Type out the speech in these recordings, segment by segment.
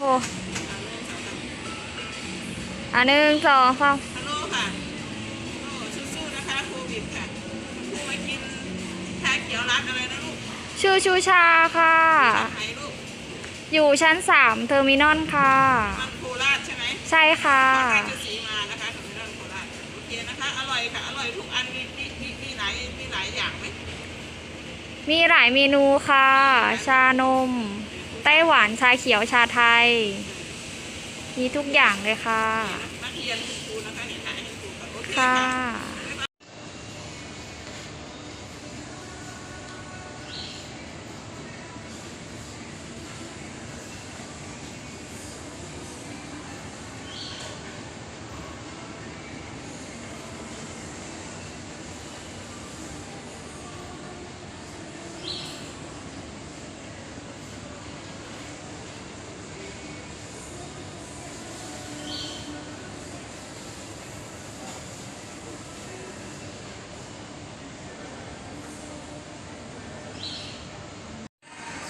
โอ้อันหนึ่งสองสามฮัลโหลค่ะโอ้สู้ๆนะคะโควิดค่ะครูมากินชาเขียวร้านอะไรนะลูกชื่อชูชาค่ะ ไหนลูกอยู่ชั้นสามเทอร์มินอลค่ะ มันโคราชใช่ไหมใช่ค่ะราชสีมานะคะถึงเรื่องโคราชโอเคนะคะ อร่อยค่ะ อร่อยทุกอันมีมีมีมีหลายมีหลายอย่างไหมมีหลายเมนูค่ะ ชานม ไต้หวันชาเขียวชาไทย มีทุกอย่างเลยค่ะนักเรียนคุณครูนะคะนี่ถ่ายให้ครูค่ะโ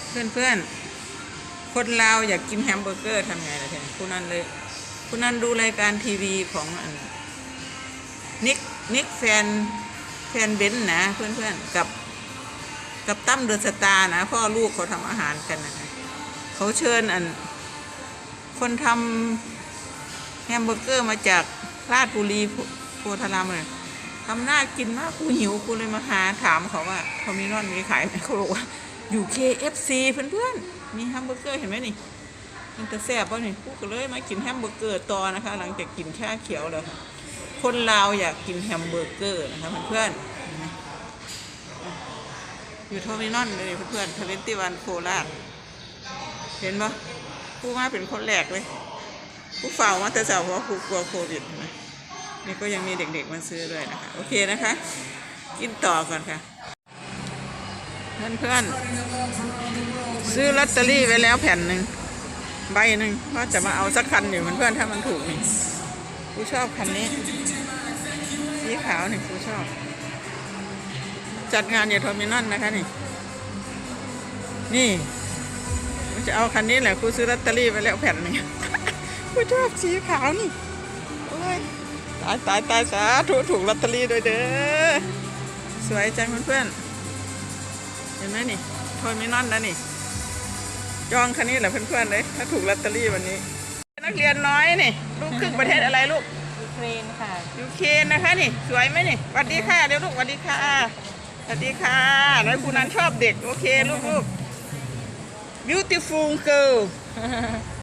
อ เพื่อนเพื่อนๆคนลาวอยากกินแฮมเบอร์เกอร์ทำไงล่ะเพื่อนคุณนันเลยคุณนันดูรายการทีวีของอนนิกนิกแฟนแฟนเบนซ์นะเพื่อนเพื่อนๆกับกับตั้มเดอะสตาร์นะพ่อลูกเขาทำอาหารกันนะเขาเชิญอัน คนทำแฮมเบอร์เกอร์มาจากราชบุรีโพโพธารามเลยทำน่ากินมากกูหิวกูเลยมาหาถามเขาว่าเขามีนอนมีขายไหมเขาบอกว่า อยู่ KFC เพื่อนๆ มีแฮมเบอร์เกอร์เห็นไหมนี่ มันจะแซ่บป่ะนี่กูก็เลยมากินแฮมเบอร์เกอร์ต่อนะคะ หลังจากกินชาเขียวแล้วค่ะ คนลาวอยากกินแฮมเบอร์เกอร์นะคะเพื่อนๆเห็นไหมอยู่เทอร์มินอลเลยเพื่อนๆทเวนตี้วันโคราช เห็นปะกูมาเป็นคนแรกเลยกูเฝ้ามาแต่เช้าเพราะว่ากูกลัวโควิดนี่ก็ยังมีเด็กๆมาซื้อด้วยนะคะ โอเคนะคะ กินต่อก่อนค่ะ เพื่อนๆ ซื้อลอตเตอรี่ไว้แล้วแผ่นหนึ่งใบหนึ่งว่าจะมาเอาสักคันอยู่เพื่อนๆถ้ามันถูกนี่กูชอบคันนี้ สีขาวนี่กูชอบ จัดงานอยู่เทอร์มินอลนะคะนี่ นี่กูจะเอาคันนี้แหละกูซื้อลอตเตอรี่ไว้แล้วแผ่นหนึ่งกูชอบสีขาวนี่โอ้ยตายตายตายสาถูกถูกลอตเตอรี่ด้วยเด้อสวยจังเพื่อนๆ เห็นไหมนี่โทรมินอนนะนี่ จองคันนี้แหละเพื่อนๆเลยถ้าถูกลอตเตอรี่วันนี้ นักเรียนน้อยนี่ลูกครึ่งประเทศอะไรลูกยูเครนค่ะยูเครนนะคะนี่ สวยไหมนี่สวัสดีค่ะเดี๋ยวลูกสวัสดีค่ะสวัสดีค่ะแล้วคุณนันชอบเด็ก โอเคลูกลูก beautiful girl